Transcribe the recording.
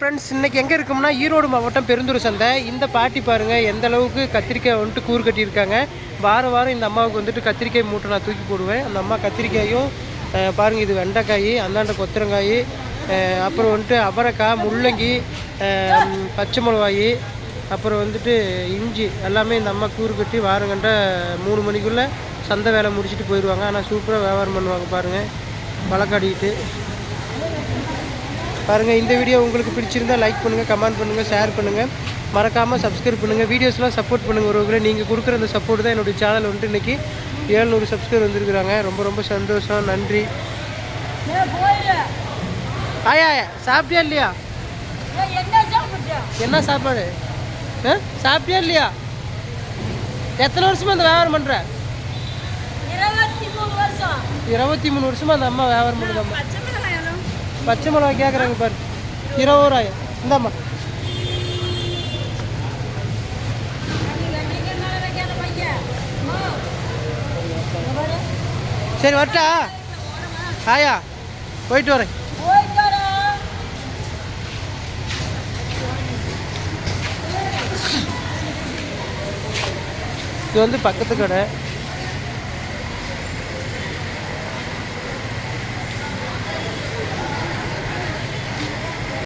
Friends இன்னைக்கு எங்கே இருக்கோம்னா ஈரோடு மாவட்டம் பெருந்தூர் சந்தை. இந்த பாட்டி பாருங்கள் எந்த அளவுக்கு கத்திரிக்காய் வந்துட்டு கூறு கட்டியிருக்காங்க. வாரம் வாரம் இந்த அம்மாவுக்கு வந்துட்டு கத்திரிக்காய் மூட்டை நான் தூக்கி போடுவேன். அந்த அம்மா கத்திரிக்காயும் பாருங்கள் இது வெண்டைக்காய் அந்தாண்ட கொத்தரங்காய் அப்புறம் வந்துட்டு அவரைக்காய் முள்ளங்கி பச்சை மிளகாய் அப்புறம் வந்துட்டு இஞ்சி எல்லாமே இந்த அம்மா கூறு கட்டி வாரங்கண்ட மூணு மணிக்குள்ளே சந்தை வேலை முடிச்சுட்டு போயிடுவாங்க. ஆனால் சூப்பராக வியாபாரம் பண்ணுவாங்க பாருங்கள் வழக்காடிக்கிட்டு பாருங்கள் இந்த வீடியோ உங்களுக்கு பிடிச்சிருந்தா லைக் பண்ணுங்கள் கமெண்ட் பண்ணுங்கள் ஷேர் பண்ணுங்கள் மறக்காமல் சப்ஸ்கிரைப் பண்ணுங்கள் வீடியோஸ்லாம் சப்போர்ட் பண்ணுங்கள் ஒருவர்களே நீங்கள் கொடுக்குற அந்த சப்போர்ட் தான் என்னுடைய சேனல் வந்துட்டு இன்றைக்கி ஏழ்நூறு சப்ஸ்கிரைப் வந்திருக்கிறாங்க. ரொம்ப ரொம்ப சந்தோஷம். நன்றி. ஆயா சாப்பிட்டியா இல்லையா? என்ன சாப்பாடு? சாப்பிட்டியா இல்லையா? எத்தனை வருஷமா அந்த வியாபாரம் பண்ணுற இருபத்தி மூணு வருஷமா அந்த அம்மா வியாபாரம் பண்ணுது அம்மா. பச்சை மிளகா கேட்குறாங்க பாரு. இருபது ரூபாய். இந்தாம்மா. சரி வரட்டா. ஆயா போயிட்டு வரேன். இது வந்து பக்கத்து கடை.